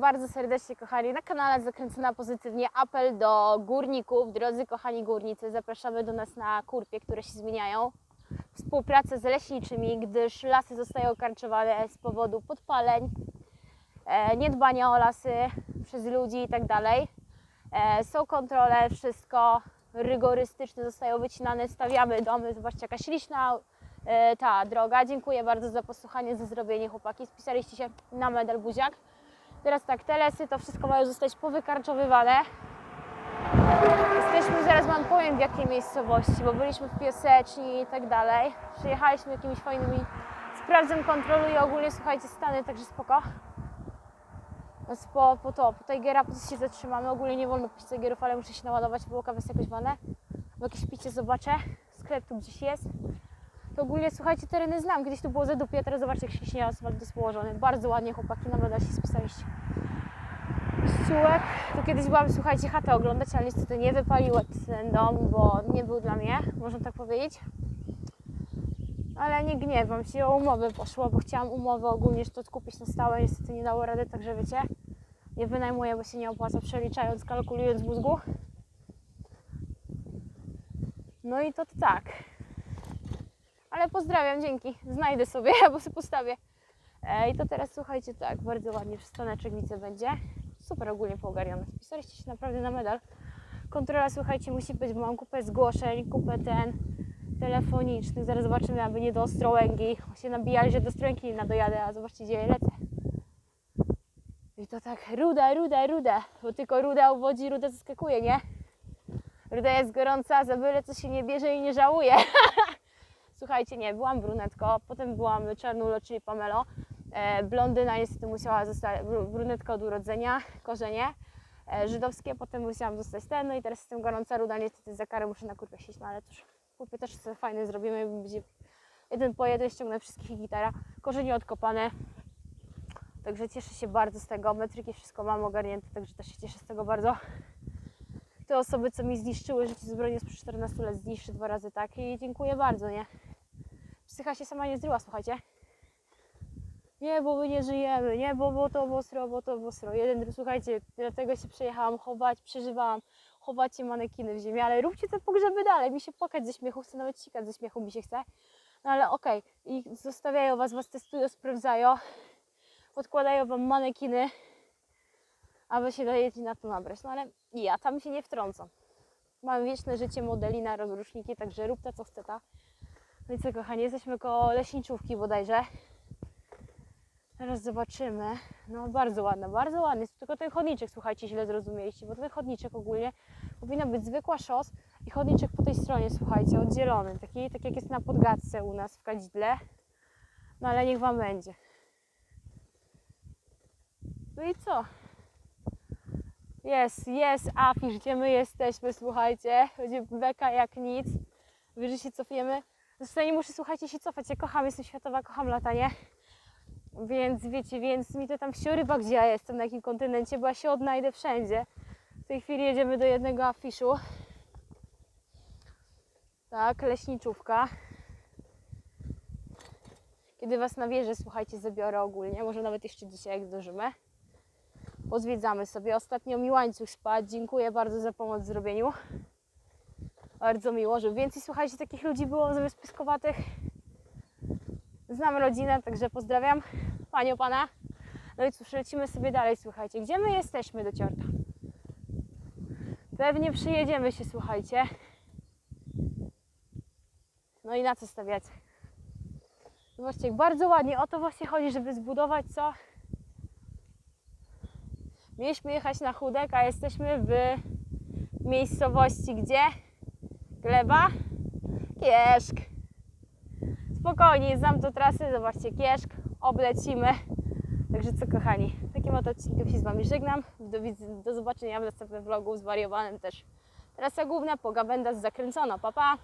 Bardzo serdecznie, kochani, na kanale Zakręcona Pozytywnie apel do górników. Drodzy kochani górnicy, zapraszamy do nas na kurpie, które się zmieniają. Współpracę z leśniczymi, gdyż lasy zostają karczowane z powodu podpaleń, e, niedbania o lasy przez ludzi i tak. E, Są kontrole, wszystko rygorystyczne zostają wycinane, stawiamy domy. Zobaczcie, jaka śliczna e, ta droga. Dziękuję bardzo za posłuchanie, za zrobienie chłopaki. Spisaliście się na medal buziak. Teraz tak, te lesy to wszystko mają zostać powykarczowywane. Jesteśmy, zaraz Wam powiem w jakiej miejscowości, bo byliśmy w Piaseczni i tak dalej. Przyjechaliśmy jakimiś fajnymi, sprawdzam, kontroluję ogólnie, słuchajcie, stany, także spoko. Więc Po, po to, po Tigera, po co się zatrzymamy. Ogólnie nie wolno pić Tigerów, ale muszę się naładować, było kawę jakoś wanę. Bo jakieś picie zobaczę, sklep tu gdzieś jest. To ogólnie, słuchajcie, tereny znam. Kiedyś tu było zadupie, teraz zobaczcie, jak ślicznie asfalt jest położony. Bardzo ładnie chłopaki na medal się spisaliście. Ściółek. To kiedyś byłam, słuchajcie, chatę oglądać, ale niestety nie wypaliła ten dom, bo nie był dla mnie, można tak powiedzieć. Ale nie gniewam się, o umowę poszło, bo chciałam umowę ogólnie, że to kupić na stałe, niestety nie dało rady, także wiecie, nie wynajmuję, bo się nie opłaca, przeliczając, kalkulując mózgu. No i to tak. Ale pozdrawiam, dzięki. Znajdę sobie, albo sobie postawię. E, I to teraz słuchajcie, tak, bardzo ładnie przystaneczek widzę będzie. Super ogólnie poogarnione. Spisaliście się naprawdę na medal. Kontrola, słuchajcie, musi być, bo mam kupę zgłoszeń, kupę ten telefonicznych. Zaraz zobaczymy, aby nie do Ostrołęgi. Się nabijali, że do Ostrołęgi nie dojadę, a zobaczcie, gdzie lecę. I to tak ruda, ruda, ruda, bo tylko ruda uwodzi, ruda zaskakuje, nie? Ruda jest gorąca, za byle co się nie bierze i nie żałuje. Słuchajcie, nie, byłam brunetką, potem byłam czarnulo, czyli Pamelo. E, blondyna niestety musiała zostać, bru- brunetka od urodzenia, korzenie e, żydowskie, potem musiałam zostać ten, no i teraz jestem gorąca ruda, niestety za karę muszę na kurpę sieść, no ale cóż, kurpę też sobie fajnie zrobimy, będzie jeden po jeden ściągnę wszystkich gitara, korzenie odkopane, także cieszę się bardzo z tego, metryki wszystko mam ogarnięte, także też się cieszę z tego bardzo. Te osoby, co mi zniszczyły życie zbrojnie sprzed 14 lat, zniszczy dwa razy tak i dziękuję bardzo, nie? Psycha się sama nie zryła, słuchajcie. Nie, bo my nie żyjemy, nie, bo, bo to bosro, bo to bosro. Jeden, słuchajcie, dlatego się przejechałam chować, przeżywałam, chowacie manekiny w ziemi, ale róbcie te pogrzeby dalej. Mi się płakać ze śmiechu, chcę nawet sikać ze śmiechu, mi się chce. No ale okej, i zostawiają was, was testują, sprawdzają, podkładają wam manekiny, a wy się dajecie na to nabrać. No ale ja tam się nie wtrącam. Mam wieczne życie modeli na rozruszniki, także rób to, co chce ta. No i co kochani, jesteśmy koło leśniczówki bodajże. Teraz zobaczymy. No bardzo ładne, bardzo. Jest tylko ten chodniczek, słuchajcie, źle zrozumieliście, bo ten chodniczek ogólnie powinna być zwykła szos i chodniczek po tej stronie, słuchajcie, oddzielony. Taki, tak jak jest na podgadce u nas w kadzidle. No ale niech wam będzie. No i co? Jest, jest afisz, gdzie my jesteśmy, słuchajcie. Będzie beka jak nic. Wy, że się cofiemy. Zresztą nie muszę, słuchajcie, się cofać. Ja kocham, jestem światowa, kocham latanie. Więc wiecie, więc mi to tam wsiorywa, gdzie ja jestem, na jakim kontynencie, bo ja się odnajdę wszędzie. W tej chwili jedziemy do jednego afiszu. Tak, leśniczówka. Kiedy Was na wieżę, słuchajcie, zabiorę ogólnie, może nawet jeszcze dzisiaj, jak zdążymy. Pozwiedzamy sobie. Ostatnio mi łańcuch spadł. Dziękuję bardzo za pomoc w zrobieniu. Bardzo miło, żeby więcej, słuchajcie, takich ludzi było zamiast pyskowatych. Znam rodzinę, także pozdrawiam panią, pana. No i cóż, lecimy sobie dalej, słuchajcie. Gdzie my jesteśmy do ciorta? Pewnie przyjedziemy się, słuchajcie. No i na co stawiacie? Zobaczcie, bardzo ładnie. O to właśnie chodzi, żeby zbudować co? Mieliśmy jechać na Chudek, a jesteśmy w miejscowości gdzie? Gleba? Kieszk. Spokojnie, znam to trasy, zobaczcie, Kieszk, oblecimy. Także co kochani, takim oto odcinkiem się z Wami żegnam. Do, do zobaczenia w następnym vlogu zwariowanym też. Trasa główna, Pogabenda zakręcona, pa pa!